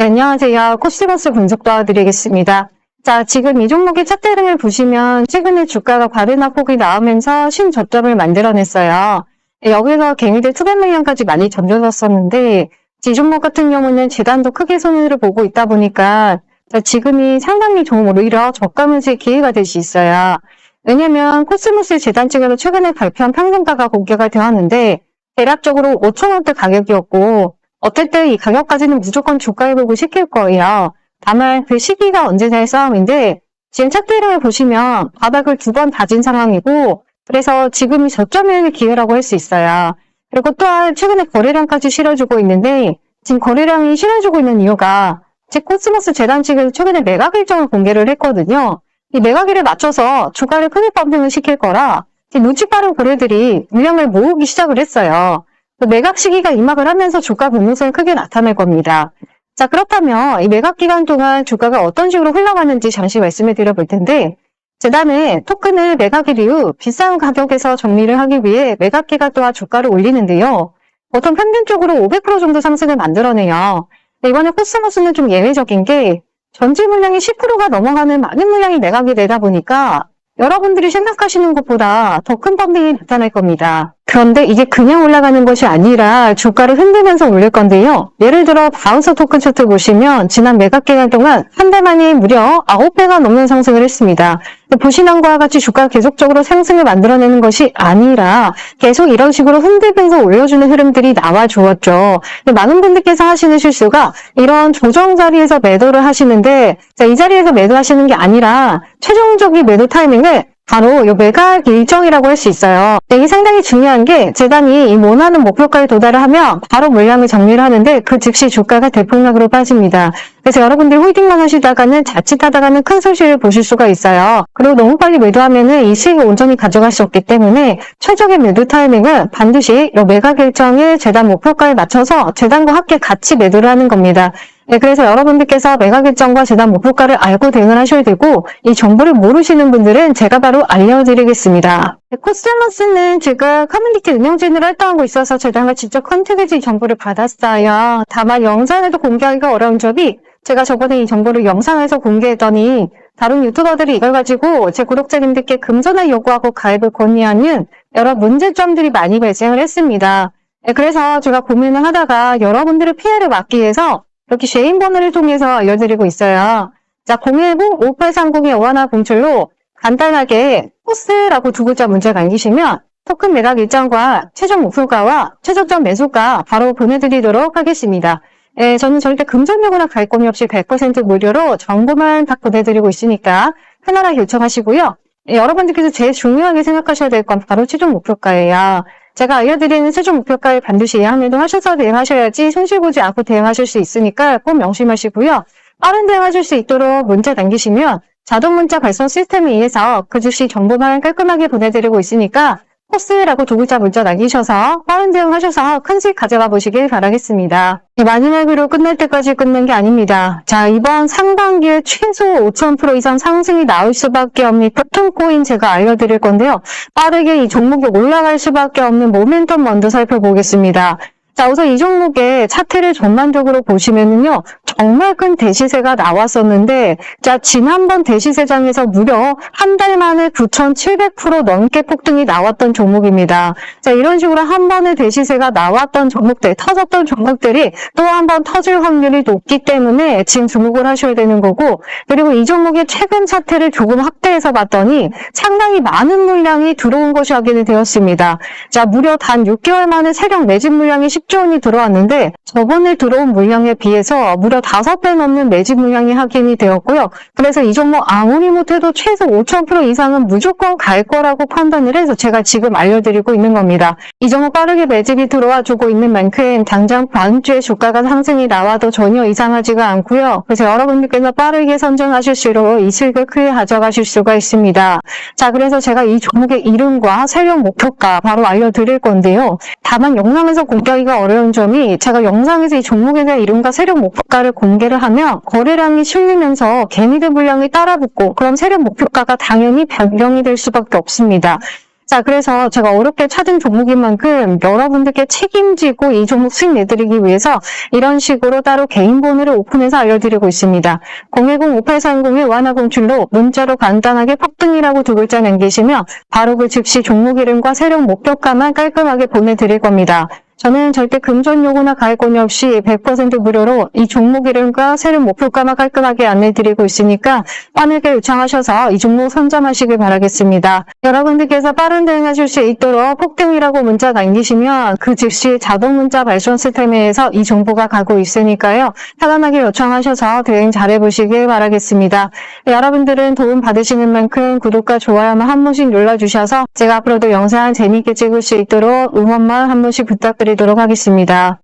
네, 안녕하세요. 코스모스 분석 도와드리겠습니다. 자, 지금 이 종목의 차트 흐름을 보시면 최근에 주가가 과대나 폭이 나오면서 신저점을 만들어냈어요. 네, 여기서 개미들 투자 물량까지 많이 던져졌었는데 이 종목 같은 경우는 재단도 크게 손해를 보고 있다 보니까 자, 지금이 상당히 좀 오히려 저가 매수의 기회가 될 수 있어요. 왜냐면 코스모스 재단 측에서 최근에 발표한 평균가가 공개가 되었는데 대략적으로 5천원대 가격이었고 어떨 때이 가격까지는 무조건 주가에 보고 시킬 거예요. 다만 그 시기가 언제냐의 싸움인데 지금 차트 흐름을 보시면 바닥을 두 번 다진 상황이고 그래서 지금이 저점의 기회라고 할 수 있어요. 그리고 또한 최근에 거래량까지 실어주고 있는데 지금 거래량이 실어주고 있는 이유가 제 코스모스 재단 측에서 최근에 매각 일정을 공개를 했거든요. 이 매각일에 맞춰서 주가를 크게 펌핑을 시킬 거라 지금 눈치 빠른 고래들이 물량을 모으기 시작을 했어요. 그 매각 시기가 임박을 하면서 주가 변동성이 크게 나타날 겁니다. 자, 그렇다면 이 매각 기간 동안 주가가 어떤 식으로 흘러가는지 잠시 말씀을 드려볼 텐데, 재단은 토큰을 매각일 이후 비싼 가격에서 정리를 하기 위해 매각 기간 동안 주가를 올리는데요. 보통 평균적으로 500% 정도 상승을 만들어내요. 근데 이번에 코스모스는 좀 예외적인 게 전체 물량이 10%가 넘어가는 많은 물량이 매각이 되다 보니까 여러분들이 생각하시는 것보다 더큰 펌핑이 나타날 겁니다. 그런데 이게 그냥 올라가는 것이 아니라 주가를 흔들면서 올릴 건데요. 예를 들어 바운서 토큰 차트 보시면 지난 매각 기간 동안 한 달 만에 무려 9배가 넘는 상승을 했습니다. 보시는 것과 같이 주가가 계속적으로 상승을 만들어내는 것이 아니라 계속 이런 식으로 흔들면서 올려주는 흐름들이 나와 주었죠. 많은 분들께서 하시는 실수가 이런 조정 자리에서 매도를 하시는데 자, 이 자리에서 매도하시는 게 아니라 최종적인 매도 타이밍을 바로 이 매각 일정이라고 할 수 있어요. 이게 상당히 중요한 게 재단이 이 원하는 목표가에 도달을 하면 바로 물량을 정리를 하는데 그 즉시 주가가 대폭락으로 빠집니다. 그래서 여러분들이 홀딩만 하시다가는 자칫하다가는 큰 손실을 보실 수가 있어요. 그리고 너무 빨리 매도하면은 이 수익을 온전히 가져갈 수 없기 때문에 최적의 매도 타이밍은 반드시 이 매각 일정을 재단 목표가에 맞춰서 재단과 함께 같이 매도를 하는 겁니다. 네, 그래서 여러분들께서 매각 일정과 재단 목표가를 알고 대응을 하셔야 되고 이 정보를 모르시는 분들은 제가 바로 알려드리겠습니다. 네, 코스모스는 제가 커뮤니티 운영진으로 활동하고 있어서 재단과 직접 컨택해진 정보를 받았어요. 다만 영상에도 공개하기가 어려운 점이 제가 저번에 이 정보를 영상에서 공개했더니 다른 유튜버들이 이걸 가지고 제 구독자님들께 금전을 요구하고 가입을 권유하는 여러 문제점들이 많이 발생을 했습니다. 네, 그래서 제가 고민을 하다가 여러분들의 피해를 막기 위해서 이렇게 쉐인 번호를 통해서 알려드리고 있어요. 자, 010-5830-5150로 간단하게 포스라고 두 글자 문자 남기시면 토큰 매각 일정과 최종 목표가와 최저점 매수가 바로 보내드리도록 하겠습니다. 예, 저는 절대 금전요구나 갈권이 없이 100% 무료로 정보만 다 보내드리고 있으니까 편안하게 요청하시고요. 예, 여러분들께서 제일 중요하게 생각하셔야 될 건 바로 최종 목표가예요. 제가 알려드리는 최종 목표가를 반드시 예상매도 하셔서 대응하셔야지 손실 보지 않고 대응하실 수 있으니까 꼭 명심하시고요. 빠른 대응하실 수 있도록 문자 남기시면 자동 문자 발송 시스템에 의해서 그 즉시 정보만 깔끔하게 보내드리고 있으니까 코스라고 두 글자 문자 남기셔서 빠른 대응하셔서 큰 수익 가져가 보시길 바라겠습니다. 네, 마지막으로 끝날 때까지 끝낸 게 아닙니다. 자 이번 상반기에 최소 5,000% 이상 상승이 나올 수밖에 없는 토큰코인 제가 알려드릴 건데요. 빠르게 이 종목이 올라갈 수밖에 없는 모멘텀 먼저 살펴보겠습니다. 자, 우선 이 종목의 차트를 전반적으로 보시면은요, 정말 큰 대시세가 나왔었는데, 자, 지난번 대시세장에서 무려 한 달 만에 9,700% 넘게 폭등이 나왔던 종목입니다. 자, 이런 식으로 한 번의 대시세가 나왔던 종목들, 터졌던 종목들이 또 한 번 터질 확률이 높기 때문에 지금 주목을 하셔야 되는 거고, 그리고 이 종목의 최근 차트를 조금 확대해서 봤더니 상당히 많은 물량이 들어온 것이 확인이 되었습니다. 자, 무려 단 6개월 만에 세력 매집 물량이 10조 원이 들어왔는데 저번에 들어온 물량에 비해서 무려 5배 넘는 매집 물량이 확인이 되었고요. 그래서 이 종목 아무리 못해도 최소 5,000% 이상은 무조건 갈 거라고 판단을 해서 제가 지금 알려드리고 있는 겁니다. 이 종목 빠르게 매집이 들어와 주고 있는 만큼 당장 다음 주에 주가가 상승이 나와도 전혀 이상하지가 않고요. 그래서 여러분들께서 빠르게 선정하실수록 이 수익을 크게 가져가실 수가 있습니다. 자, 그래서 제가 이 종목의 이름과 세력 목표가 바로 알려드릴 건데요. 다만 영상에서 공개하기가 어려운 점이 제가 영상에서 이 종목에 대한 이름과 세력 목표가를 공개를 하면 거래량이 실리면서 개미들 물량이 따라붙고 그럼 세력 목표가가 당연히 변경이 될 수밖에 없습니다. 자, 그래서 제가 어렵게 찾은 종목인 만큼 여러분들께 책임지고 이 종목 수익 내드리기 위해서 이런 식으로 따로 개인 번호를 오픈해서 알려드리고 있습니다. 010-5830의 완화공출로 문자로 간단하게 폭등이라고 두 글자 남기시면 바로 그 즉시 종목 이름과 세력 목표가만 깔끔하게 보내드릴 겁니다. 저는 절대 금전 요구나 가입권이 없이 100% 무료로 이 종목 이름과 세력 목표가만 깔끔하게 안내드리고 있으니까 빠르게 요청하셔서 이 종목 선점하시길 바라겠습니다. 여러분들께서 빠른 대응하실 수 있도록 폭등이라고 문자 남기시면 그 즉시 자동 문자 발송 시스템에서 이 정보가 가고 있으니까요. 편안하게 요청하셔서 대응 잘해보시길 바라겠습니다. 여러분들은 도움 받으시는 만큼 구독과 좋아요만 한 번씩 눌러주셔서 제가 앞으로도 영상 재미있게 찍을 수 있도록 응원만 한 번씩 부탁드 리도록 하겠습니다.